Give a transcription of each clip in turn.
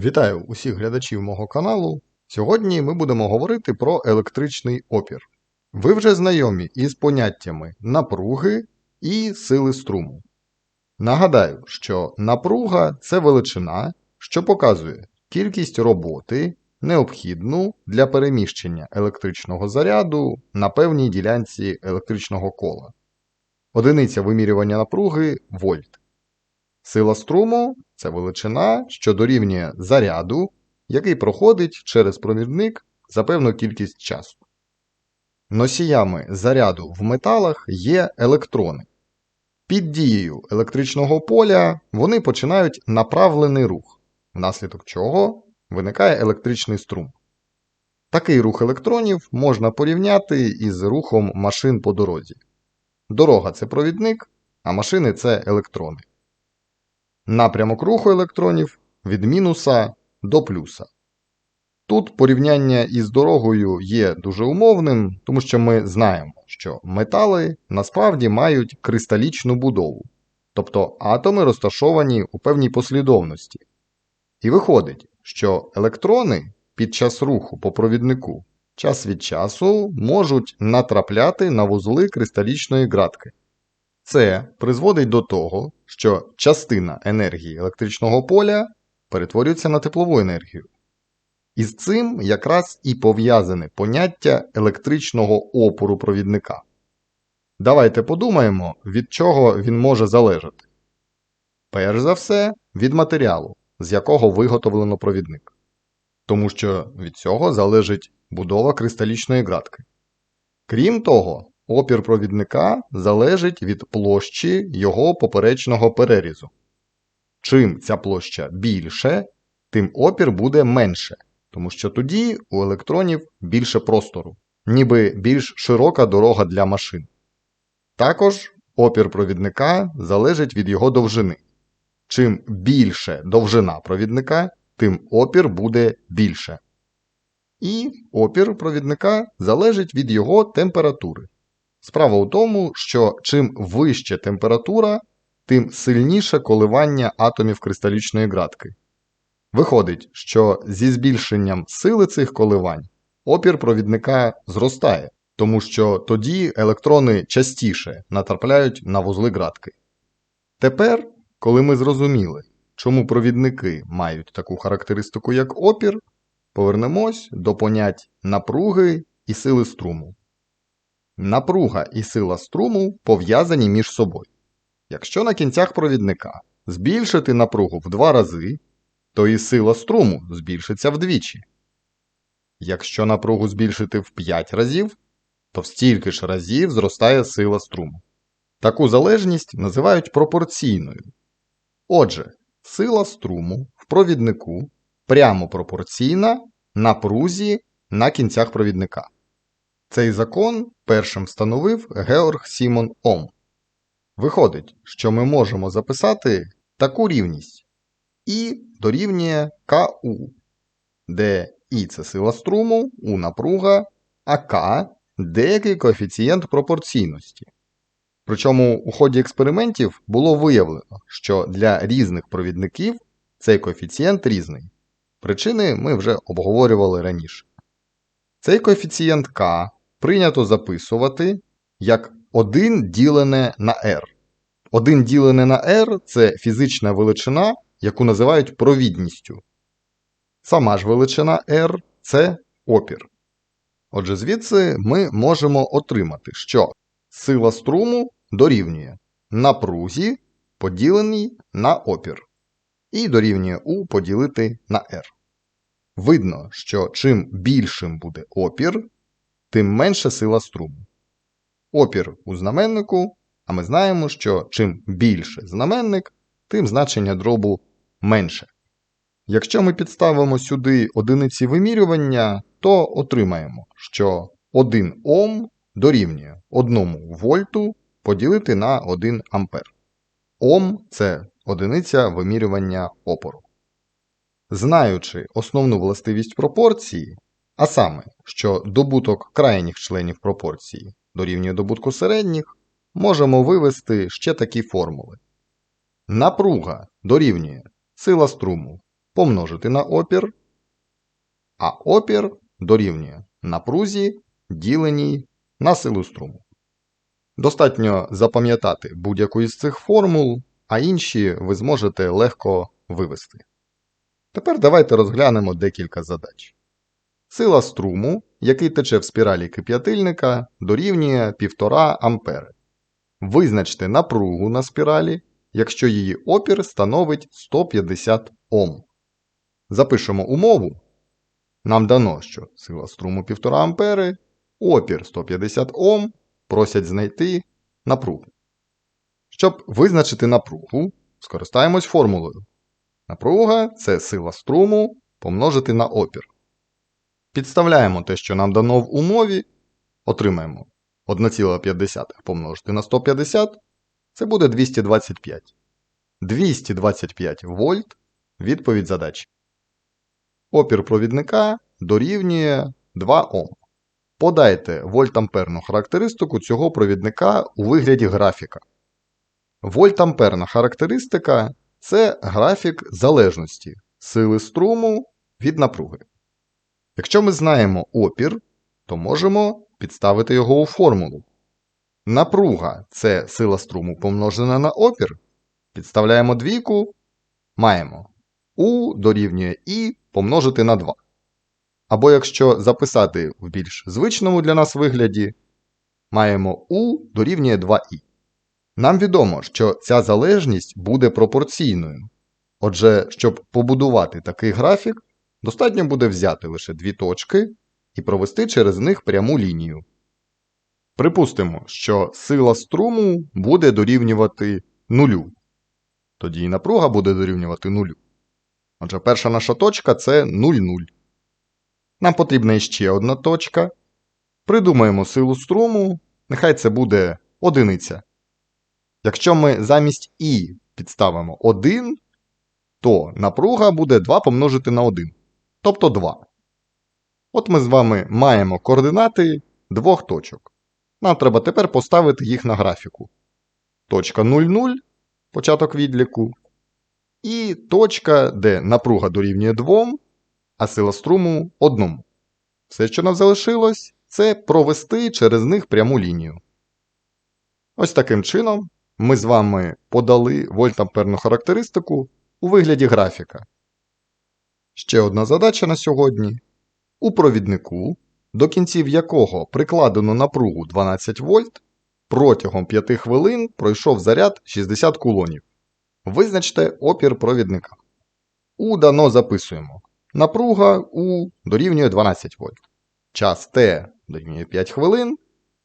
Вітаю усіх глядачів мого каналу. Сьогодні ми будемо говорити про електричний опір. Ви вже знайомі із поняттями напруги і сили струму. Нагадаю, що напруга це величина, що показує кількість роботи, необхідну для переміщення електричного заряду на певній ділянці електричного кола. Одиниця вимірювання напруги вольт. Сила струму це величина, що дорівнює заряду, який проходить через провідник за певну кількість часу. Носіями заряду в металах є електрони. Під дією електричного поля вони починають направлений рух, внаслідок чого виникає електричний струм. Такий рух електронів можна порівняти із рухом машин по дорозі. Дорога це провідник, а машини це електрони. Напрямок руху електронів від мінуса до плюса. Тут порівняння із дорогою є дуже умовним, тому що ми знаємо, що метали насправді мають кристалічну будову, тобто атоми розташовані у певній послідовності. І виходить, що електрони під час руху по провіднику час від часу можуть натрапляти на вузли кристалічної ґратки. Це призводить до того, що частина енергії електричного поля перетворюється на теплову енергію. І з цим якраз і пов'язане поняття електричного опору провідника. Давайте подумаємо, від чого він може залежати. Перш за все, від матеріалу, з якого виготовлено провідник. Тому що від цього залежить будова кристалічної ґратки. Крім того, опір провідника залежить від площі його поперечного перерізу. Чим ця площа більше, тим опір буде менше, тому що тоді у електронів більше простору, ніби більш широка дорога для машин. Також опір провідника залежить від його довжини. Чим більше довжина провідника, тим опір буде більше. І опір провідника залежить від його температури. Справа у тому, що чим вища температура, тим сильніше коливання атомів кристалічної ґратки. Виходить, що зі збільшенням сили цих коливань опір провідника зростає, тому що тоді електрони частіше натрапляють на вузли ґратки. Тепер, коли ми зрозуміли, чому провідники мають таку характеристику, як опір, повернемось до понять напруги і сили струму. Напруга і сила струму пов'язані між собою. Якщо на кінцях провідника збільшити напругу в два рази, то і сила струму збільшиться вдвічі. Якщо напругу збільшити в 5 разів, то в стільки ж разів зростає сила струму. Таку залежність називають пропорційною. Отже, сила струму в провіднику прямо пропорційна напрузі на кінцях провідника. Цей закон першим встановив Георг Сімон Ом. Виходить, що ми можемо записати таку рівність І дорівнює КУ, де І це сила струму, У напруга, а К деякий коефіцієнт пропорційності. Причому у ході експериментів було виявлено, що для різних провідників цей коефіцієнт різний. Причини ми вже обговорювали раніше. Цей коефіцієнт К прийнято записувати як 1 ділене на r. 1 ділене на r це фізична величина, яку називають провідністю. Сама ж величина r це опір. Отже, звідси ми можемо отримати, що сила струму дорівнює напрузі поділеній на опір. І дорівнює U поділити на R. Видно, що чим більшим буде опір, тим менша сила струму. Опір у знаменнику, а ми знаємо, що чим більше знаменник, тим значення дробу менше. Якщо ми підставимо сюди одиниці вимірювання, то отримаємо, що 1 Ом дорівнює 1 вольту поділити на 1 ампер. Ом це одиниця вимірювання опору. Знаючи основну властивість пропорції, а саме, що добуток крайніх членів пропорції дорівнює добутку середніх, можемо вивести ще такі формули. Напруга дорівнює сила струму помножити на опір, а опір дорівнює напрузі, діленій на силу струму. Достатньо запам'ятати будь-яку із цих формул, а інші ви зможете легко вивести. Тепер давайте розглянемо декілька задач. Сила струму, який тече в спіралі кип'ятильника, дорівнює 1,5 ампери. Визначте напругу на спіралі, якщо її опір становить 150 Ом. Запишемо умову. Нам дано, що сила струму 1,5 ампери, опір 150 Ом, просять знайти напругу. Щоб визначити напругу, скористаємось формулою. Напруга це сила струму помножити на опір. Підставляємо те, що нам дано в умові, отримаємо 1,5 помножити на 150, це буде 225. 225 вольт відповідь задачі. Опір провідника дорівнює 2 Ом. Подайте вольтамперну характеристику цього провідника у вигляді графіка. Вольтамперна характеристика це графік залежності сили струму від напруги. Якщо ми знаємо опір, то можемо підставити його у формулу. Напруга це сила струму помножена на опір. Підставляємо двійку, маємо У дорівнює І помножити на 2. Або якщо записати в більш звичному для нас вигляді, маємо У дорівнює 2І. Нам відомо, що ця залежність буде пропорційною. Отже, щоб побудувати такий графік, достатньо буде взяти лише дві точки і провести через них пряму лінію. Припустимо, що сила струму буде дорівнювати нулю. Тоді і напруга буде дорівнювати нулю. Отже, перша наша точка це 0,0. Нам потрібна іще одна точка. Придумаємо силу струму, нехай це буде одиниця. Якщо ми замість І підставимо 1, то напруга буде 2 помножити на 1, тобто 2. От ми з вами маємо координати двох точок. Нам треба тепер поставити їх на графіку. Точка 0,0, початок відліку, і точка, де напруга дорівнює 2, а сила струму 1. Все, що нам залишилось, це провести через них пряму лінію. Ось таким чином ми з вами подали вольтамперну характеристику у вигляді графіка. Ще одна задача на сьогодні. У провіднику, до кінців якого прикладено напругу 12 вольт, протягом 5 хвилин пройшов заряд 60 кулонів. Визначте опір провідника. У дано записуємо. Напруга У дорівнює 12 вольт. Час Т дорівнює 5 хвилин.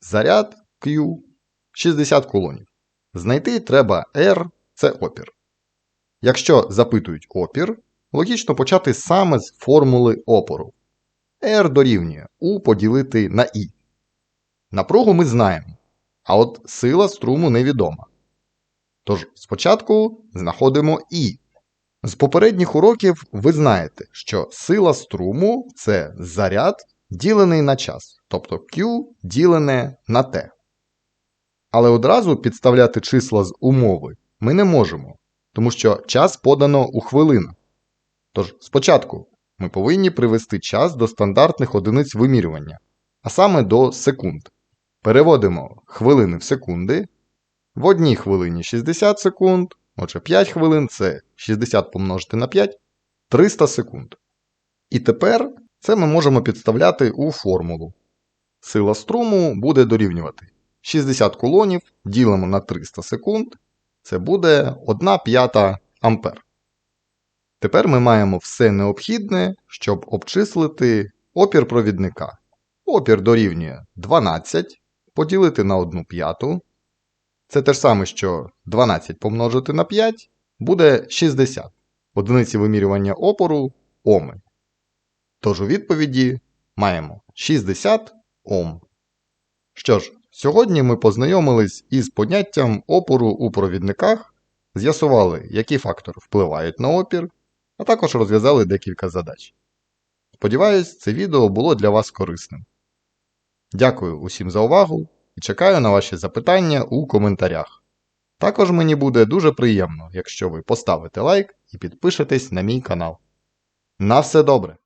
Заряд Q 60 кулонів. Знайти треба R це опір. Якщо запитують опір, логічно почати саме з формули опору. R дорівнює U поділити на I. Напругу ми знаємо, а от сила струму невідома. Тож спочатку знаходимо I. З попередніх уроків ви знаєте, що сила струму це заряд ділений на час, тобто Q ділене на T. Але одразу підставляти числа з умови ми не можемо, тому що час подано у хвилинах. Тож спочатку ми повинні привести час до стандартних одиниць вимірювання, а саме до секунд. Переводимо хвилини в секунди. В одній хвилині 60 секунд, отже 5 хвилин це 60 помножити на 5 300 секунд. І тепер це ми можемо підставляти у формулу. Сила струму буде дорівнювати 60 кулонів ділимо на 300 секунд. Це буде 1 п'ята ампер. Тепер ми маємо все необхідне, щоб обчислити опір провідника. Опір дорівнює 12 поділити на 1 п'яту. Це те ж саме, що 12 помножити на 5 буде 60. Одиниці вимірювання опору оми. Тож у відповіді маємо 60 Ом. Що ж, сьогодні ми познайомились із поняттям опору у провідниках, з'ясували, які фактори впливають на опір, а також розв'язали декілька задач. Сподіваюсь, це відео було для вас корисним. Дякую усім за увагу і чекаю на ваші запитання у коментарях. Також мені буде дуже приємно, якщо ви поставите лайк і підпишетесь на мій канал. На все добре!